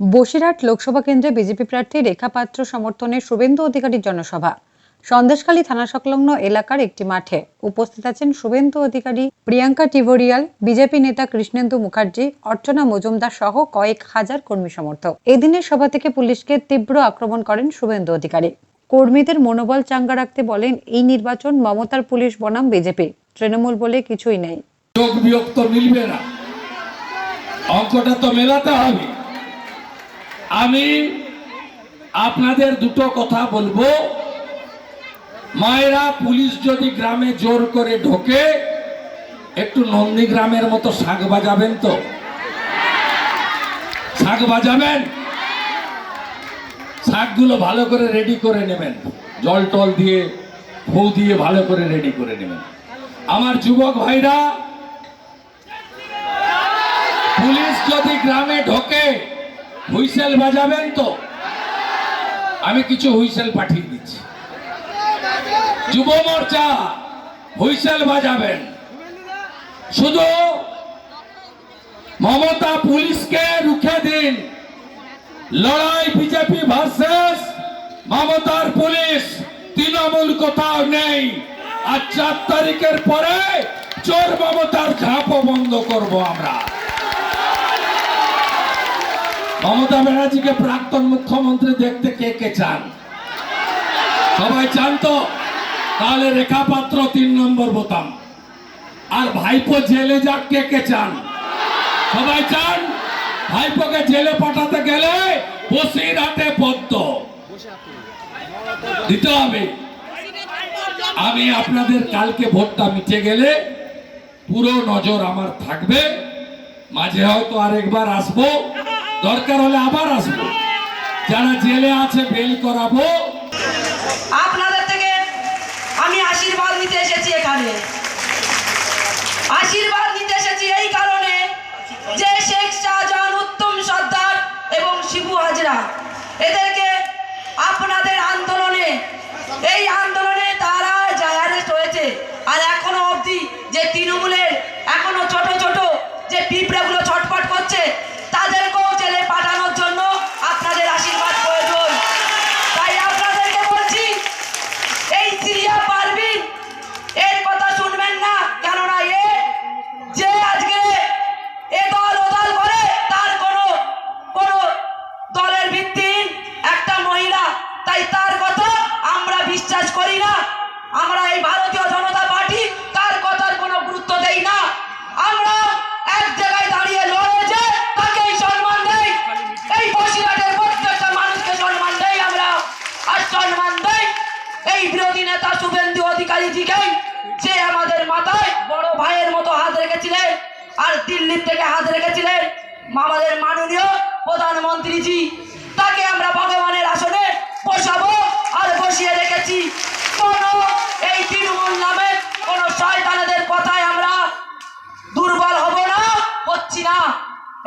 বসিরহাট লোকসভা কেন্দ্রে বিজেপি প্রার্থী রেখা পাত্র সমর্থনে শুভেন্দু অধিকারীর জনসভা। সন্দেশখালী থানা সংলগ্ন এলাকার একটি মাঠে উপস্থিত আছেন শুভেন্দু অধিকারী, প্রিয়াঙ্কা টিভোরিয়াল, বিজেপি নেতা কৃষ্ণেন্দু মুখার্জি, অর্চনা মজুমদার সহ কয়েক হাজার কর্মী সমর্থক। এদিনের সভা থেকে পুলিশকে তীব্র আক্রমণ করেন শুভেন্দু অধিকারী। কর্মীদের মনোবল চাঙ্গা রাখতে বলেন, এই নির্বাচন মমতার পুলিশ বনাম বিজেপি। তৃণমূল বলে কিছুই নেই। মিলবে না। অঙ্কটা তো মেলাতে হবে। আমি আপনাদের দুটো কথা বলব। মায়েরা, পুলিশ যদি গ্রামে জোর করে ঢোকে, একটু নন্দীগ্রামের মতো শাক বাজাবেন তো? শাক বাজাবেন? শাকগুলো ভালো করে রেডি করে নেবেন। জল টল দিয়ে ফু দিয়ে ভালো করে রেডি করে নেবেন। আমার যুবক ভাইরা, পুলিশ যদি গ্রামে ঢোকে হুইসেল বাজাবেন তো? আমি কিছু হুইসেল পাঠিয়ে দিচ্ছি। যুব মোর্চা, হুইসেল বাজাবেন। শুধু মমতা পুলিশকে রুখে দিন। লড়াই বিজেপি ভার্সেস, মমতার পুলিশ তৃণমূল কোথাও নেই। আর চার তারিখের পরে চোর মমতার ঝাঁপও বন্ধ করব আমরা। মমতা ব্যানার্জিকে প্রাক্তন মুখ্যমন্ত্রী দেখতে কে কে চান? সবাই চান তো? তাহলে রেখা পাত্র তিন নম্বর বোতাম। আর ভাইপো জেলে যাক কে কে চান? সবাই চান? ভাইপোকে জেলে পাঠাতে গেলে বসিরহাটে পদ্ম। দিতে হবে। আমি আপনাদের কালকে ভোটটা মিটে গেলে পুরো নজর আমার থাকবে। মাঝে হয়তো আরেকবার আসব। দরকার হলে আবার আসব। যারা জেলে আছে বেল করাবো আপনাদের থেকে আমি আশীর্বাদ নিতে এসেছি এখানে আশীর্বাদ নিতে এসেছি এই কারণে যে শেখ শাহজাহান উত্তম সর্দার এবং শিবু হাজরা এদেরকে আপনাদের আন্দোলনে এই আন্দোলনে তারা অ্যারেস্ট হয়েছে আর এখনও অবধি যে তৃণমূলের এখনও ছোট ছোট যে পিঁপড়েগুলো ছটফট করছে তাদেরকেও জেলে পাঠানোর জন্য আপনাদের আশীর্বাদ প্রয়োজন তাই আপনাদেরকে বলছি এই সিরিয়া পারবিন এর কথা শুনবেন না কেননা এ যে আজকে এ দল ও দল করে তার কোনো কোনো দলের ভিত্তিহীন একটা মহিলা তাই তার কথা আমরা বিশ্বাস করি না। আমরা এই ভারতীয় জনতা পার্টি, তার কথার কোনো গুরুত্ব দেই না। আমরা এক জায়গায় দাঁড়িয়ে লড়ে যে তাকেই সম্মান দেই। এই বসিরহাটের প্রত্যেকটা মানুষকে সম্মান দেই আমরা। আর সম্মান দেই এই বিরোধী নেতা শুভেন্দু অধিকারীজিকেই যে আমাদের মাথায় বড় ভাইয়ের মতো হাত রেখেছিলেন আর দিল্লির থেকে হাত রেখেছিলেন। আমাদের মাননীয় প্রধানমন্ত্রীজি, তাকে আমরা ভগবানের আসনে বসাবো আর বসিয়ে রেখেছি কোনো এই তৃণমূল নামে কোনো শয়তানেদের কথায় আমরা দুর্বল হব না হচ্ছি না।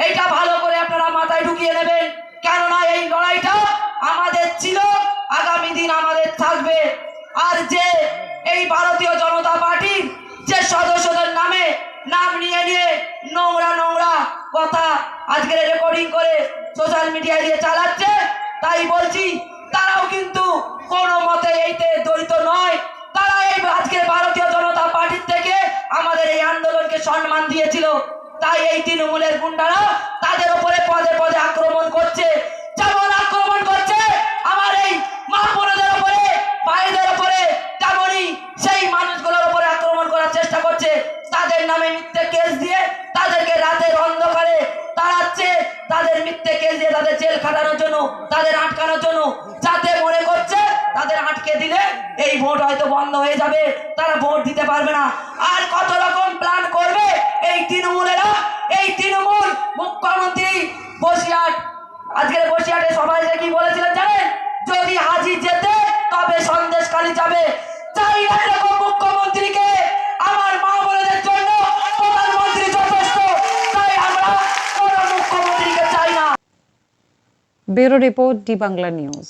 এইটা ভালো করে আপনারা মাথায় ঢুকিয়ে নেবেন। কেননা এই লড়াইটা আমাদের ছিল, আগামী দিন আমাদের থাকবে। আর যে এই ভারতীয় জনতা পার্টির যে সদস্যদের নামে নাম নিয়ে নিয়ে নোংরা নোংরা কথা আজকের রেকর্ডিং করে সোশ্যাল মিডিয়ায় দিয়ে চালাচ্ছে, তাই বলছি, তারাও কিন্তু কোনো মতে এইতে জড়িত নয়। তারা এই আজকের ভারতীয় জনতা পার্টির থেকে আমাদের এই আন্দোলনকে সম্মান দিয়েছিল। তাই এই তৃণমূলের গুন্ডারা তাদের উপরে পদে পদে আক্রমণ করছে। যেমন আক্রমণ করছে আমার এই মা বোনদের উপরে, ভাইদের উপরে, তেমনই সেই মানুষগুলোর উপরে আক্রমণ করার চেষ্টা করছে। তাদের নামে মিথ্যে কেস দিয়ে তাদেরকে রাতের অন্ধকারে তাড়াচ্ছে। তাদের মিথ্যে কেস দিয়ে তাদের জেল খাটানোর জন্য, তাদের আটকানোর জন্য যাতে মনে করছে তাদের আটকে দিলে এই ভোট হয়তো বন্ধ হয়ে যাবে। তারা ভোট দিতে পারবে না। আর কত রকম প্ল্যান করবে? এই তৃণমূলেরা এই তৃণমূল মুখ্যমন্ত্রী বসিরহাট আজকের বসিরহাটে সবাই কি বলেছিলেন জানেন? যদি হাজি যেতে, তবে সন্দেশকালী যাবে। চাই এরকম মুখ্যমন্ত্রীকে, আমার মা জন্য যথেষ্ট। আমরা মুখ্যমন্ত্রীকে চাই না। Bureau report D Bangla news.